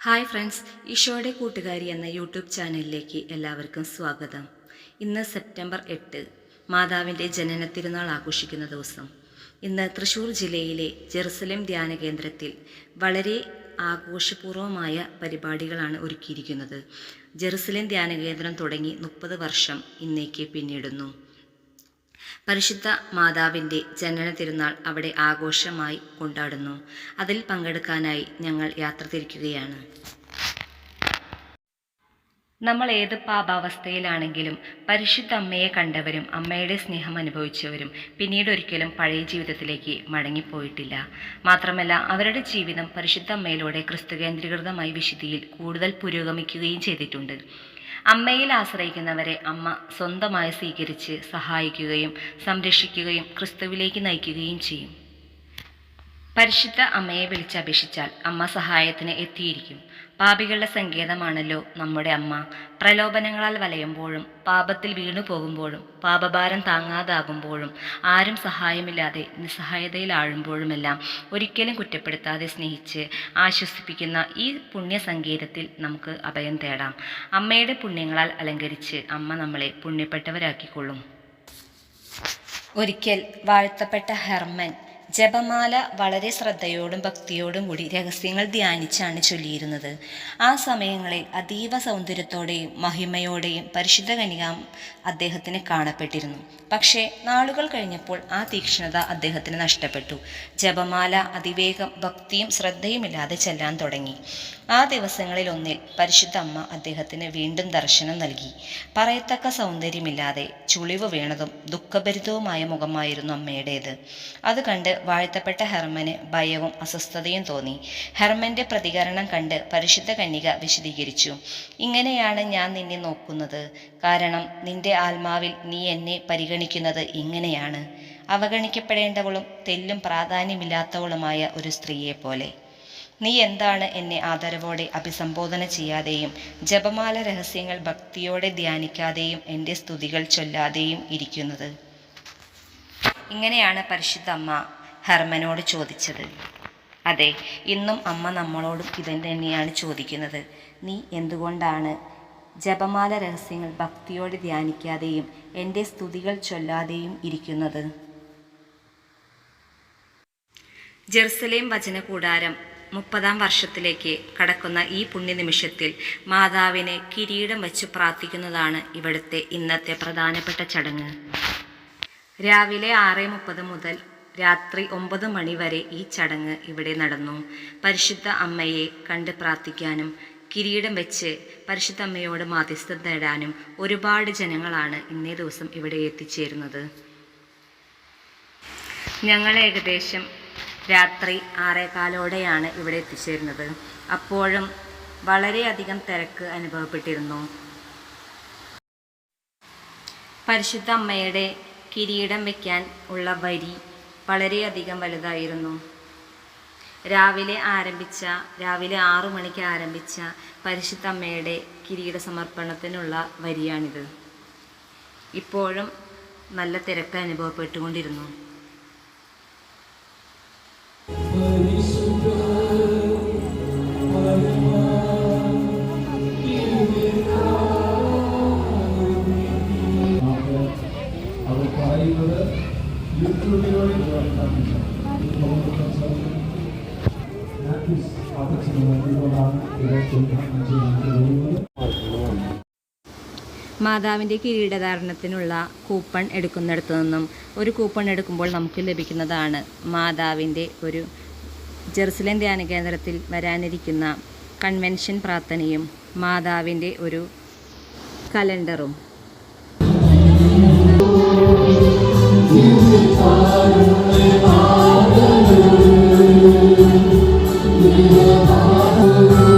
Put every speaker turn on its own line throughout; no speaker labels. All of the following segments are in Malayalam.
ഹായ് ഫ്രണ്ട്സ് ഈശോയുടെ കൂട്ടുകാരി എന്ന യൂട്യൂബ് ചാനലിലേക്ക് എല്ലാവർക്കും സ്വാഗതം. ഇന്ന് സെപ്റ്റംബർ എട്ട് മാതാവിന്റെ ജനന തിരുനാൾ ആഘോഷിക്കുന്ന ദിവസം. ഇന്ന് തൃശ്ശൂർ ജില്ലയിലെ ജെറുസലേം ധ്യാന കേന്ദ്രത്തിൽ വളരെ ആഘോഷപൂർവമായ പരിപാടികളാണ് ഒരുക്കിയിരിക്കുന്നത്. ജെറുസലേം ധ്യാന കേന്ദ്രം തുടങ്ങി മുപ്പത് വർഷം ഇന്നേക്ക് പിന്നിടുന്നു. പരിശുദ്ധ മാതാവിന്റെ ജനന തിരുനാൾ അവിടെ ആഘോഷമായി കൊണ്ടാടുന്നു. അതിൽ പങ്കെടുക്കാനായി ഞങ്ങൾ യാത്ര തിരിക്കുകയാണ്. നമ്മൾ ഏത് പാപാവസ്ഥയിലാണെങ്കിലും പരിശുദ്ധ അമ്മയെ കണ്ടവരും അമ്മയുടെ സ്നേഹം അനുഭവിച്ചവരും പിന്നീട് ഒരിക്കലും പഴയ ജീവിതത്തിലേക്ക് മടങ്ങിപ്പോയിട്ടില്ല. മാത്രമല്ല അവരുടെ ജീവിതം പരിശുദ്ധ അമ്മയിലൂടെ ക്രിസ്തുകേന്ദ്രീകൃതമായി വിശുദ്ധിയിൽ കൂടുതൽ പുരോഗമിക്കുകയും ചെയ്തിട്ടുണ്ട്. അമ്മയിൽ ആശ്രയിക്കുന്നവരെ അമ്മ സ്വന്തമായി സ്വീകരിച്ച് സഹായിക്കുകയും സംരക്ഷിക്കുകയും ക്രിസ്തുവിലേക്ക് നയിക്കുകയും ചെയ്യും. പരിശുദ്ധ അമ്മയെ വിളിച്ചപേക്ഷിച്ചാൽ അമ്മ സഹായത്തിന് എത്തിയിരിക്കും. പാപികളുടെ സങ്കേതമാണല്ലോ നമ്മുടെ അമ്മ. പ്രലോഭനങ്ങളാൽ വലയുമ്പോഴും പാപത്തിൽ വീണു പോകുമ്പോഴും പാപഭാരം താങ്ങാതാകുമ്പോഴും ആരും സഹായമില്ലാതെ നിസ്സഹായതയിൽ ആഴുമ്പോഴുമെല്ലാം ഒരിക്കലും കുറ്റപ്പെടുത്താതെ സ്നേഹിച്ച് ആശ്വസിപ്പിക്കുന്ന ഈ പുണ്യ സങ്കേതത്തിൽ നമുക്ക് അഭയം തേടാം. അമ്മയുടെ പുണ്യങ്ങളാൽ അലങ്കരിച്ച് അമ്മ നമ്മളെ പുണ്യപ്പെട്ടവരാക്കിക്കൊള്ളും. ഒരിക്കൽ വാഴ്ത്തപ്പെട്ട ഹെർമൻ ജപമാല വളരെ ശ്രദ്ധയോടും ഭക്തിയോടും കൂടി രഹസ്യങ്ങൾ ധ്യാനിച്ചാണ് ചൊല്ലിയിരുന്നത്. ആ സമയങ്ങളിൽ അതീവ സൗന്ദര്യത്തോടെയും മഹിമയോടെയും പരിശുദ്ധ കനിക അദ്ദേഹത്തിന് കാണപ്പെട്ടിരുന്നു. പക്ഷേ നാളുകൾ കഴിഞ്ഞപ്പോൾ ആ തീക്ഷ്ണത അദ്ദേഹത്തിന് നഷ്ടപ്പെട്ടു. ജപമാല അതിവേഗം ഭക്തിയും ശ്രദ്ധയുമില്ലാതെ ചെല്ലാൻ തുടങ്ങി. ആ ദിവസങ്ങളിൽ ഒന്നിൽ പരിശുദ്ധ അമ്മ അദ്ദേഹത്തിന് വീണ്ടും ദർശനം നൽകി. പറയത്തക്ക സൗന്ദര്യമില്ലാതെ ചുളിവ് വീണതും ദുഃഖഭരിതവുമായ മുഖമായിരുന്നു അമ്മയുടേത്. അത് കണ്ട് വാഴ്ത്തപ്പെട്ട ഹെർമന് ഭയവും അസ്വസ്ഥതയും തോന്നി. ഹെർമന്റെ പ്രതികരണം കണ്ട് പരിശുദ്ധ കന്യക വിശദീകരിച്ചു. ഇങ്ങനെയാണ് ഞാൻ നിന്നെ നോക്കുന്നത്. കാരണം നിന്റെ ആത്മാവിൽ നീ എന്നെ പരിഗണിക്കുന്നത് ഇങ്ങനെയാണ്. അവഗണിക്കപ്പെടേണ്ടവളും തെല്ലും പ്രാധാന്യമില്ലാത്തവളുമായ ഒരു സ്ത്രീയെ പോലെ നീ എന്താണ് എന്നെ ആദരവോടെ അഭിസംബോധന ചെയ്യാതെയും ജപമാല രഹസ്യങ്ങൾ ഭക്തിയോടെ ധ്യാനിക്കാതെയും എന്റെ സ്തുതികൾ ചൊല്ലാതെയും ഇരിക്കുന്നത്? ഇങ്ങനെയാണ് പരിശുദ്ധ അമ്മ ഹർമനോട് ചോദിച്ചത്. അതെ ഇന്നും അമ്മ നമ്മളോടും ഇതൻ തന്നെയാണ് ചോദിക്കുന്നത്. നീ എന്തുകൊണ്ടാണ് ജപമാല രഹസ്യങ്ങൾ ഭക്തിയോടെ ധ്യാനിക്കാതെയും എന്റെ സ്തുതികൾ ചൊല്ലാതെയും ഇരിക്കുന്നത്? ജെറുസലേം വചന കൂടാരം മുപ്പതാം വർഷത്തിലേക്ക് കടക്കുന്ന ഈ പുണ്യനിമിഷത്തിൽ മാതാവിനെ കിരീടം വെച്ച് പ്രാർത്ഥിക്കുന്നതാണ് ഇവിടുത്തെ ഇന്നത്തെ പ്രധാനപ്പെട്ട ചടങ്ങ്. രാവിലെ ആറ് മുപ്പത് മുതൽ രാത്രി ഒമ്പത് മണി വരെ ഈ ചടങ്ങ് ഇവിടെ നടന്നു. പരിശുദ്ധ അമ്മയെ കണ്ട് പ്രാർത്ഥിക്കാനും കിരീടം വെച്ച് പരിശുദ്ധ അമ്മയോട് മാധ്യസ്ഥം നേടാനും ഒരുപാട് ജനങ്ങളാണ് ഇന്നേ ദിവസം ഇവിടെ എത്തിച്ചേരുന്നത്. ഞങ്ങൾ ഏകദേശം രാത്രി ആറേകാലോടെയാണ് ഇവിടെ എത്തിച്ചേരുന്നത്. അപ്പോഴും വളരെയധികം തിരക്ക് അനുഭവപ്പെട്ടിരുന്നു. പരിശുദ്ധ അമ്മയുടെ കിരീടം വയ്ക്കാൻ ഉള്ള വരി വളരെയധികം വലുതായിരുന്നു. രാവിലെ ആരംഭിച്ച രാവിലെ ആറു മണിക്ക് ആരംഭിച്ച പരിശുദ്ധ അമ്മയുടെ കിരീട സമർപ്പണത്തിനുള്ള വരിയാണിത്. ഇപ്പോഴും നല്ല തിരക്ക് അനുഭവപ്പെട്ടുകൊണ്ടിരുന്നു. മാതാവിന്റെ കിരീടധാരണത്തിനുള്ള കൂപ്പൺ എടുക്കുന്നിടത്തു നിന്നും ഒരു കൂപ്പൺ എടുക്കുമ്പോൾ നമുക്ക് ലഭിക്കുന്നതാണ് മാതാവിന്റെ ഒരു ജെറുസലേം ധ്യാന കേന്ദ്രത്തിൽ വരാനിരിക്കുന്ന കൺവെൻഷൻ പ്രാർത്ഥനയും മാതാവിന്റെ ഒരു കലണ്ടറും.
Thank നന്മ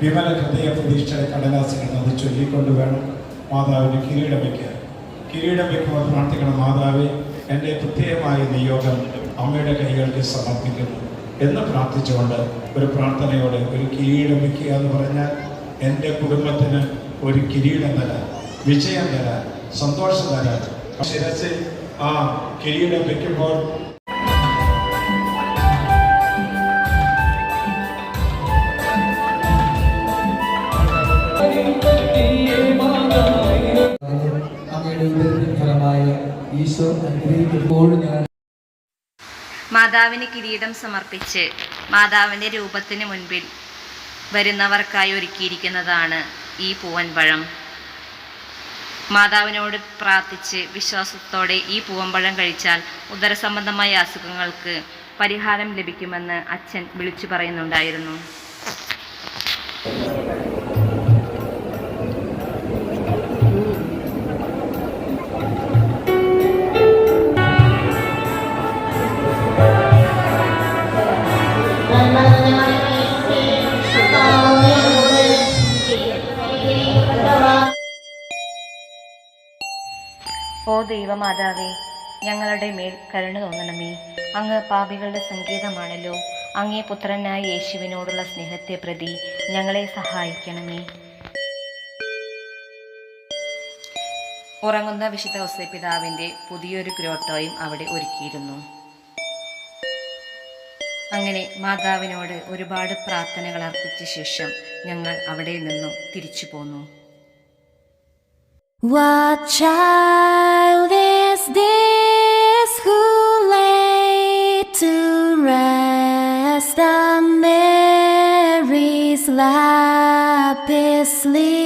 വിമല
ഹൃദയ പ്രതീക്ഷയുടെ കടലാസുകൾ അത് ചൊല്ലിക്കൊണ്ട് വേണം മാതാവിന് കിരീടം വയ്ക്കാൻ കിരീടം വയ്ക്കുമ്പോൾ പ്രാർത്ഥിക്കണം. മാതാവ് എന്റെ പ്രത്യേകമായ നിയോഗം അമ്മയുടെ കൈകൾക്ക് സമർപ്പിക്കുന്നു എന്ന് പ്രാർത്ഥിച്ചുകൊണ്ട് ഒരു പ്രാർത്ഥനയോടെ ഒരു കിരീടം വയ്ക്കുക എന്ന് പറഞ്ഞാൽ എന്റെ കുടുംബത്തിന് ഒരു കിരീടം തരാൻ വിജയം തരാൻ സന്തോഷം തരാൻ. ശിരസിൽ ആ കിരീടം വയ്ക്കുമ്പോൾ
ഞാൻ
മാതാവിന് കിരീടം സമർപ്പിച്ച് മാതാവിന്റെ രൂപത്തിന് മുൻപിൽ വരുന്നവർക്കായി ഒരുക്കിയിരിക്കുന്നതാണ് ഈ പൂവൻപഴം. മാതാവിനോട് പ്രാർത്ഥിച്ച് വിശ്വാസത്തോടെ ഈ പൂവൻപഴം കഴിച്ചാൽ ഉദരസംബന്ധമായ അസുഖങ്ങൾക്ക് പരിഹാരം ലഭിക്കുമെന്ന് അച്ഛൻ വിളിച്ചു പറയുന്നുണ്ടായിരുന്നു. ഓ ദൈവമാതാവേ ഞങ്ങളുടെ മേൽ കരുണ തോന്നണമേ. അങ്ങ് പാപികളുടെ സങ്കേതമാണല്ലോ. അങ്ങേ പുത്രനായ യേശുവിനോടുള്ള സ്നേഹത്തെ പ്രതി ഞങ്ങളെ സഹായിക്കണമേ. ഉറങ്ങുന്ന വിശുദ്ധ ഔസേപിതാവിന്റെ പുതിയൊരു ഗ്രോട്ടോയും അവിടെ ഒരുക്കിയിരുന്നു. അങ്ങനെ മാതാവിനോട് ഒരുപാട് പ്രാർത്ഥനകൾ അർപ്പിച്ച ശേഷം ഞങ്ങൾ അവിടെ നിന്നും തിരിച്ചു പോന്നു.
What child is this who lay to rest on Mary's lap is sleeping?